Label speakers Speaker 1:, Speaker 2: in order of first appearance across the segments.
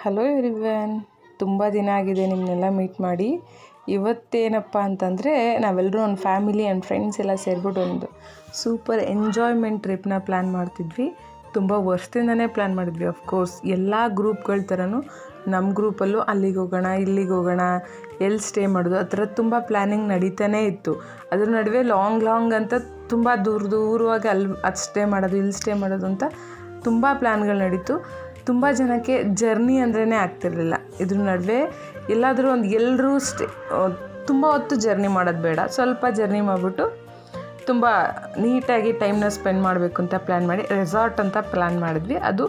Speaker 1: Hello everyone, ತುಂಬ ದಿನ ಆಗಿದೆ ನಿಮ್ಮನ್ನೆಲ್ಲ ಮೀಟ್ ಮಾಡಿ. ಇವತ್ತೇನಪ್ಪ ಅಂತಂದರೆ ನಾವೆಲ್ಲರೂ ಒಂದು ಫ್ಯಾಮಿಲಿ ಆ್ಯಂಡ್ ಫ್ರೆಂಡ್ಸ್ ಎಲ್ಲ ಸೇರಿಬಿಟ್ಟು ಒಂದು ಸೂಪರ್ ಎಂಜಾಯ್ಮೆಂಟ್ ಟ್ರಿಪ್ನ ಪ್ಲ್ಯಾನ್ ಮಾಡ್ತಿದ್ವಿ. ತುಂಬ ವರ್ಷದಿಂದನೇ ಪ್ಲ್ಯಾನ್ ಮಾಡಿದ್ವಿ ಅಫ್ಕೋರ್ಸ್ ಎಲ್ಲ ಗ್ರೂಪ್ಗಳ ಥರನೂ ನಮ್ಮ ಗ್ರೂಪಲ್ಲೂ ಅಲ್ಲಿಗೆ ಹೋಗೋಣ, ಇಲ್ಲಿಗೆ ಹೋಗೋಣ ಎಲ್ಲಿ ಸ್ಟೇ ಮಾಡೋದು, ಆ ಥರ ತುಂಬ ಪ್ಲ್ಯಾನಿಂಗ್ ನಡೀತಾನೇ ಇತ್ತು. ಅದ್ರ ನಡುವೆ ಲಾಂಗ್ ಲಾಂಗ್ ಅಂತ ತುಂಬ ದೂರ ದೂರವಾಗಿ ಅಲ್ಲಿ ಅದು ಸ್ಟೇ ಮಾಡೋದು ಇಲ್ಲಿ ಸ್ಟೇ ಮಾಡೋದು ಅಂತ ತುಂಬ ಪ್ಲ್ಯಾನ್ಗಳು ನಡೀತು. ತುಂಬ ಜನಕ್ಕೆ ಜರ್ನಿ ಅಂದ್ರೇ ಆಗ್ತಿರಲಿಲ್ಲ. ಇದ್ರ ನಡುವೆ ಎಲ್ಲಾದರೂ ಒಂದು ಎಲ್ಲರೂ ಸ್ಟೇ ತುಂಬ ಹೊತ್ತು ಜರ್ನಿ ಮಾಡೋದು ಬೇಡ. ಸ್ವಲ್ಪ ಜರ್ನಿ ಮಾಡಿಬಿಟ್ಟು ತುಂಬ ನೀಟಾಗಿ ಟೈಮ್ನ ಸ್ಪೆಂಡ್ ಮಾಡಬೇಕು ಅಂತ ಪ್ಲ್ಯಾನ್ ಮಾಡಿ, ರೆಸಾರ್ಟ್ ಅಂತ ಪ್ಲ್ಯಾನ್ ಮಾಡಿದ್ವಿ. ಅದು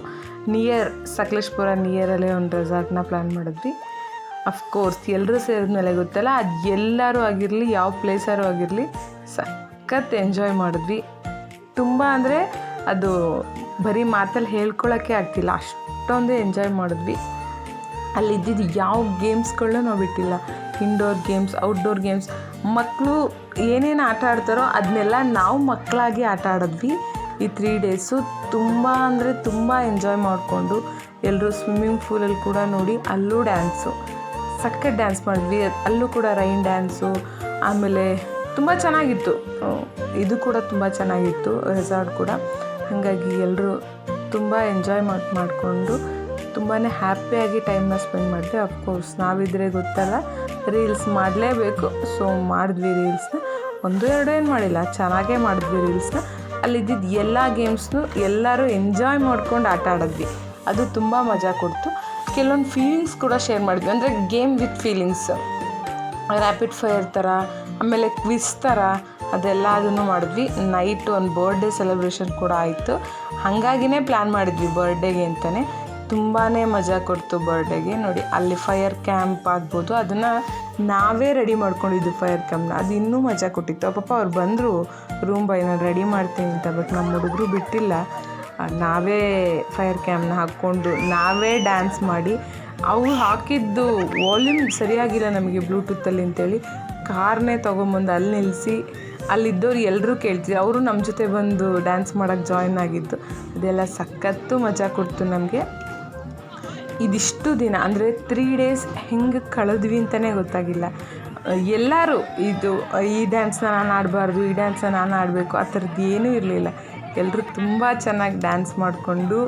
Speaker 1: ನಿಯರ್, ಸಕಲೇಶ್ಪುರ ನಿಯರಲ್ಲೇ ಒಂದು ರೆಸಾರ್ಟ್ನ ಪ್ಲ್ಯಾನ್ ಮಾಡಿದ್ವಿ. ಅಫ್ಕೋರ್ಸ್ ಎಲ್ಲರೂ ಸೇರಿದ್ಮೇಲೆ ಗೊತ್ತಲ್ಲ, ಅದು ಎಲ್ಲರೂ ಆಗಿರಲಿ, ಯಾವ ಪ್ಲೇಸರು ಆಗಿರಲಿ, ಸಖತ್ ಎಂಜಾಯ್ ಮಾಡಿದ್ವಿ. ತುಂಬ ಅಂದರೆ ಅದು ಬರೀ ಮಾತಲ್ಲಿ ಹೇಳ್ಕೊಳ್ಳೋಕ್ಕೆ ಆಗ್ತಿಲ್ಲ. ಅಷ್ಟೊಂದು ಎಂಜಾಯ್ ಮಾಡಿದ್ವಿ. ಅಲ್ಲಿ ಇದ್ದಿದ್ದು ಯಾವ ಗೇಮ್ಸ್ಗಳನ್ನೂ ನಾವು ಬಿಟ್ಟಿಲ್ಲ. ಇಂಡೋರ್ ಗೇಮ್ಸ್ ಔಟ್ಡೋರ್ ಗೇಮ್ಸ್ ಮಕ್ಕಳು ಏನೇನು ಆಟ ಆಡ್ತಾರೋ ಅದನ್ನೆಲ್ಲ ನಾವು ಮಕ್ಕಳಾಗಿ ಆಟ ಆಡಿದ್ವಿ. ಈ ತ್ರೀ ಡೇಸು ತುಂಬ ಅಂದರೆ ತುಂಬ ಎಂಜಾಯ್ ಮಾಡಿಕೊಂಡು ಎಲ್ಲರೂ ಸ್ವಿಮ್ಮಿಂಗ್ ಫೂಲಲ್ಲಿ ಕೂಡ ನೋಡಿ ಅಲ್ಲೂ ಡ್ಯಾನ್ಸು ಸಖತ್ ಡ್ಯಾನ್ಸ್ ಮಾಡಿದ್ವಿ. ಅಲ್ಲೂ ಕೂಡ ರೈನ್ ಡ್ಯಾನ್ಸು ಆಮೇಲೆ ತುಂಬ ಚೆನ್ನಾಗಿತ್ತು. ಇದು ಕೂಡ ತುಂಬ ಚೆನ್ನಾಗಿತ್ತು. ರೆಸಾರ್ಟ್ ಕೂಡ. ಹಾಗಾಗಿ ಎಲ್ಲರೂ ತುಂಬ ಎಂಜಾಯ್ ಮಾಡಿ, ಮಾಡಿಕೊಂಡು ತುಂಬಾ ಹ್ಯಾಪಿಯಾಗಿ ಟೈಮ್ನ ಸ್ಪೆಂಡ್ ಮಾಡಿದ್ವಿ ಅಫ್ಕೋರ್ಸ್ ನಾವಿದ್ರೆ ಗೊತ್ತಲ್ಲ ರೀಲ್ಸ್ ಮಾಡಲೇಬೇಕು. ಸೊ ಮಾಡಿದ್ವಿ ರೀಲ್ಸ್ನ ಒಂದು, ಎರಡು ಏನು ಮಾಡಿಲ್ಲ, ಚೆನ್ನಾಗೇ ಮಾಡಿದ್ವಿ ರೀಲ್ಸ್ನ ಅಲ್ಲಿದ್ದಿದ್ದು ಎಲ್ಲ ಗೇಮ್ಸ್ನು ಎಲ್ಲರೂ ಎಂಜಾಯ್ ಮಾಡ್ಕೊಂಡು ಆಟ ಆಡಿದ್ವಿ. ಅದು ತುಂಬ ಮಜಾ ಕೊಡ್ತು. ಕೆಲವೊಂದು ಫೀಲಿಂಗ್ಸ್ ಕೂಡ ಶೇರ್ ಮಾಡಿದ್ವಿ. ಅಂದರೆ game with feelings rapid fire ಥರ ಆಮೇಲೆ ಕ್ವಿಸ್ ಥರ ಅದೆಲ್ಲ ಅದನ್ನು ಮಾಡಿದ್ವಿ. ನೈಟ್ ಒಂದು ಬರ್ಡೇ ಸೆಲೆಬ್ರೇಷನ್ ಕೂಡ ಆಯಿತು. ಹಾಗಾಗಿನೇ ಪ್ಲ್ಯಾನ್ ಮಾಡಿದ್ವಿ ಬರ್ಡೇಗೆ ಅಂತಲೇ ತುಂಬಾ ಮಜಾ ಕೊಡ್ತು ಬರ್ಡೇಗೆ ನೋಡಿ, ಅಲ್ಲಿ ಫೈರ್ ಕ್ಯಾಂಪ್ ಆಗ್ಬೋದು. ಅದನ್ನು ನಾವೇ ರೆಡಿ ಮಾಡ್ಕೊಂಡಿದ್ದು ಫೈರ್ ಕ್ಯಾಂಪ್ನ ಅದು ಇನ್ನೂ ಮಜಾ ಕೊಟ್ಟಿತ್ತು. ಪಾಪ ಅವ್ರು ಬಂದರು, ರೂಮ್ ಬೈ, ನಾನು ರೆಡಿ ಮಾಡ್ತೀನಿ ಅಂತ ಬಟ್ ನಮ್ಮ ಹುಡುಗರು ಬಿಟ್ಟಿಲ್ಲ. ನಾವೇ ಫೈರ್ ಕ್ಯಾಂಪ್ನ ಹಾಕ್ಕೊಂಡು ನಾವೇ ಡ್ಯಾನ್ಸ್ ಮಾಡಿ ಅವು ಹಾಕಿದ್ದು ವಾಲ್ಯೂಮ್ ಸರಿಯಾಗಿಲ್ಲ ನಮಗೆ ಬ್ಲೂಟೂತಲ್ಲಿ ಅಂತೇಳಿ. ಕಾರ್ನೇ ತೊಗೊಂಬಂದು ಅಲ್ಲಿ ನಿಲ್ಲಿಸಿ ಅಲ್ಲಿದ್ದವ್ರು ಎಲ್ಲರೂ ಕೇಳ್ತಿದ್ರು. ಅವರು ನಮ್ಮ ಜೊತೆ ಬಂದು ಡ್ಯಾನ್ಸ್ ಮಾಡೋಕ್ಕೆ ಜಾಯ್ನ್ ಆಗಿದ್ದು. ಅದೆಲ್ಲ ಸಖತ್ತು ಮಜಾ ಕೊಡ್ತು ನಮಗೆ. ಇದಿಷ್ಟು ದಿನ, ಅಂದರೆ ತ್ರೀ ಡೇಸ್ ಹೆಂಗೆ ಕಳೆದ್ವಿ ಅಂತಲೇ ಗೊತ್ತಾಗಿಲ್ಲ. ಎಲ್ಲರೂ ಇದು, ಈ ಡ್ಯಾನ್ಸ್ನ ನಾನು ಆಡಬಾರ್ದು, ಈ ಡ್ಯಾನ್ಸ್ನ ನಾನು ಆಡಬೇಕು, ಆ ಥರದ್ದು ಏನೂ ಇರಲಿಲ್ಲ. ಎಲ್ಲರೂ ತುಂಬ ಚೆನ್ನಾಗಿ ಡ್ಯಾನ್ಸ್ ಮಾಡಿಕೊಂಡು,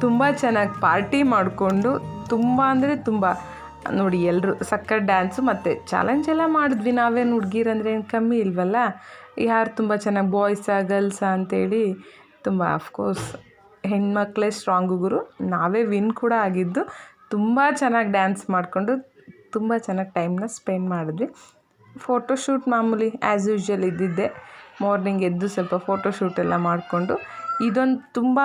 Speaker 1: ತುಂಬ ಚೆನ್ನಾಗಿ ಪಾರ್ಟಿ ಮಾಡಿಕೊಂಡು ತುಂಬ ಅಂದರೆ ತುಂಬ. ನೋಡಿ ಎಲ್ಲರೂ ಸಕ್ಕರೆ ಡ್ಯಾನ್ಸು ಮತ್ತು ಚಾಲೆಂಜ್ ಎಲ್ಲ ಮಾಡಿದ್ವಿ ನಾವೇನು ಹುಡ್ಗೀರು ಅಂದರೆ ಏನು ಕಮ್ಮಿ ಇಲ್ವಲ್ಲ? ಯಾರು ತುಂಬ ಚೆನ್ನಾಗಿ ಬಾಯ್ಸಾ ಗರ್ಲ್ಸಾ ಅಂತೇಳಿ ತುಂಬ ಅಫ್ಕೋರ್ಸ್ ಹೆಣ್ಮಕ್ಳೇ ಸ್ಟ್ರಾಂಗ್ ಗುರು. ನಾವೇ ವಿನ್ ಕೂಡ ಆಗಿದ್ದು ತುಂಬ ಚೆನ್ನಾಗಿ ಡ್ಯಾನ್ಸ್ ಮಾಡಿಕೊಂಡು ತುಂಬ ಚೆನ್ನಾಗಿ ಟೈಮ್ನ ಸ್ಪೆಂಡ್ ಮಾಡಿದ್ವಿ. ಫೋಟೋಶೂಟ್ ಮಾಮೂಲಿ ಆ್ಯಸ್ ಯೂಶ್ವಲ್ ಇದ್ದಿದ್ದೆ. ಮಾರ್ನಿಂಗ್ ಎದ್ದು ಸ್ವಲ್ಪ ಫೋಟೋಶೂಟ್ ಎಲ್ಲ ಮಾಡಿಕೊಂಡು ಇದೊಂದು ತುಂಬ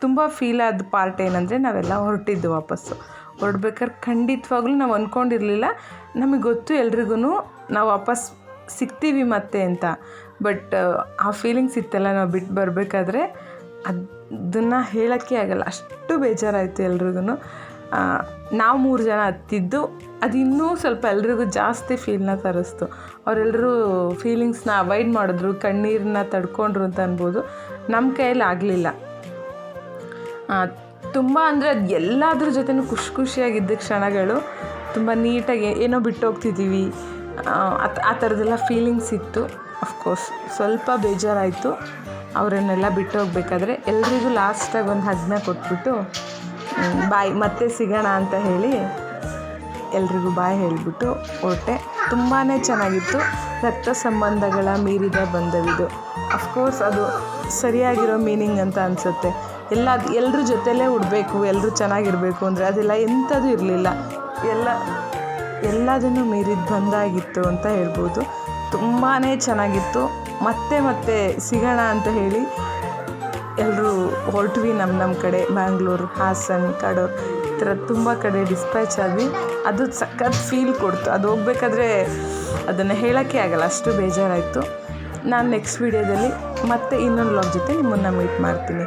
Speaker 1: ತುಂಬ ಆದ ಪಾರ್ಟ್ ಏನಂದರೆ ನಾವೆಲ್ಲ ಹೊರಟಿದ್ದು ವಾಪಸ್ಸು. ಹೊರಡ್ಬೇಕಾದ್ರೆ ಖಂಡಿತವಾಗ್ಲೂ ನಾವು ಅಂದ್ಕೊಂಡಿರಲಿಲ್ಲ ನಮಗೆ ಗೊತ್ತು ಎಲ್ರಿಗೂ ನಾವು ವಾಪಸ್ ಸಿಗ್ತೀವಿ ಮತ್ತೆ ಅಂತ. ಬಟ್ ಆ ಫೀಲಿಂಗ್ಸ್ ಇತ್ತಲ್ಲ ನಾವು ಬಿಟ್ಟು ಬರಬೇಕಾದ್ರೆ ಅದನ್ನು ಹೇಳೋಕ್ಕೆ ಆಗಲ್ಲ. ಅಷ್ಟು ಬೇಜಾರಾಯಿತು ಎಲ್ರಿಗೂ ನಾವು ಮೂರು ಜನ ಹತ್ತಿದ್ದು ಅದು ಇನ್ನೂ ಸ್ವಲ್ಪ ಎಲ್ರಿಗೂ ಜಾಸ್ತಿ ಫೀಲ್ನ ತರಿಸ್ತು. ಅವರೆಲ್ಲರೂ ಫೀಲಿಂಗ್ಸ್ನ ಅವಾಯ್ಡ್ ಮಾಡಿದ್ರು ಕಣ್ಣೀರನ್ನ ತಡ್ಕೊಂಡ್ರು ಅಂತ ಅನ್ಬೋದು. ನಮ್ಮ ಕೈಯಲ್ಲಿ ಆಗಲಿಲ್ಲ. ತುಂಬ ಅಂದರೆ ಅದು ಎಲ್ಲದ್ರ ಜೊತೆನೂ ಖುಷಿ ಖುಷಿಯಾಗಿದ್ದ ಕ್ಷಣಗಳು. ತುಂಬ ನೀಟಾಗಿ ಏನೋ ಬಿಟ್ಟು ಹೋಗ್ತಿದ್ದೀವಿ ಆ ಥರದ್ದೆಲ್ಲ ಫೀಲಿಂಗ್ಸ್ ಇತ್ತು. ಅಫ್ಕೋರ್ಸ್ ಸ್ವಲ್ಪ ಬೇಜಾರಾಯಿತು. ಅವರನ್ನೆಲ್ಲ ಬಿಟ್ಟು ಹೋಗ್ಬೇಕಾದ್ರೆ ಎಲ್ರಿಗೂ ಲಾಸ್ಟಾಗಿ ಒಂದು ಹಗ್ನ ಕೊಟ್ಬಿಟ್ಟು ಬಾಯ್ ಮತ್ತೆ ಸಿಗೋಣ ಅಂತ ಹೇಳಿ ಎಲ್ರಿಗೂ ಬಾಯ್ ಹೇಳಿಬಿಟ್ಟು ಹೊರಟೆ. ತುಂಬಾ ಚೆನ್ನಾಗಿತ್ತು. ರಕ್ತ ಸಂಬಂಧಗಳ ಮೀರಿದ ಬಂಧವಿದು. ಅಫ್ಕೋರ್ಸ್ ಅದು ಸರಿಯಾಗಿರೋ ಮೀನಿಂಗ್ ಅಂತ ಅನಿಸುತ್ತೆ. ಎಲ್ಲ ಎಲ್ಲರ ಜೊತೆಲೇ ಉಡಬೇಕು ಎಲ್ಲರೂ ಚೆನ್ನಾಗಿರಬೇಕು ಅಂದರೆ ಅದೆಲ್ಲ ಎಂಥದ್ದು ಇರಲಿಲ್ಲ. ಎಲ್ಲ, ಎಲ್ಲದನ್ನು ಮೀರಿದ ಬಂದಾಗಿತ್ತು ಅಂತ ಹೇಳ್ಬೋದು. ತುಂಬಾ ಚೆನ್ನಾಗಿತ್ತು. ಮತ್ತೆ ಮತ್ತೆ ಸಿಗೋಣ ಅಂತ ಹೇಳಿ ಎಲ್ಲರೂ ಹೊರಟ್ವಿ ನಮ್ಮ ನಮ್ಮ ಕಡೆ, ಬ್ಯಾಂಗ್ಳೂರು, ಹಾಸನ್, ಕಡೂರು. ಈ ಥರ ತುಂಬ ಕಡೆ ಡಿಸ್ಪ್ಯಾಚ್ ಆದ್ವಿ. ಅದು ಸಖತ್ ಫೀಲ್ ಕೊಡ್ತು. ಅದು ಹೋಗ್ಬೇಕಾದ್ರೆ ಅದನ್ನು ಹೇಳೋಕ್ಕೆ ಆಗಲ್ಲ, ಅಷ್ಟು ಬೇಜಾರಾಯಿತು. ನಾನು ನೆಕ್ಸ್ಟ್ ವೀಡಿಯೋದಲ್ಲಿ ಮತ್ತೆ ಇನ್ನೊಂದು ಲಾಗ್ ಜೊತೆ ನಿಮ್ಮನ್ನು ಮೀಟ್ ಮಾಡ್ತೀನಿ.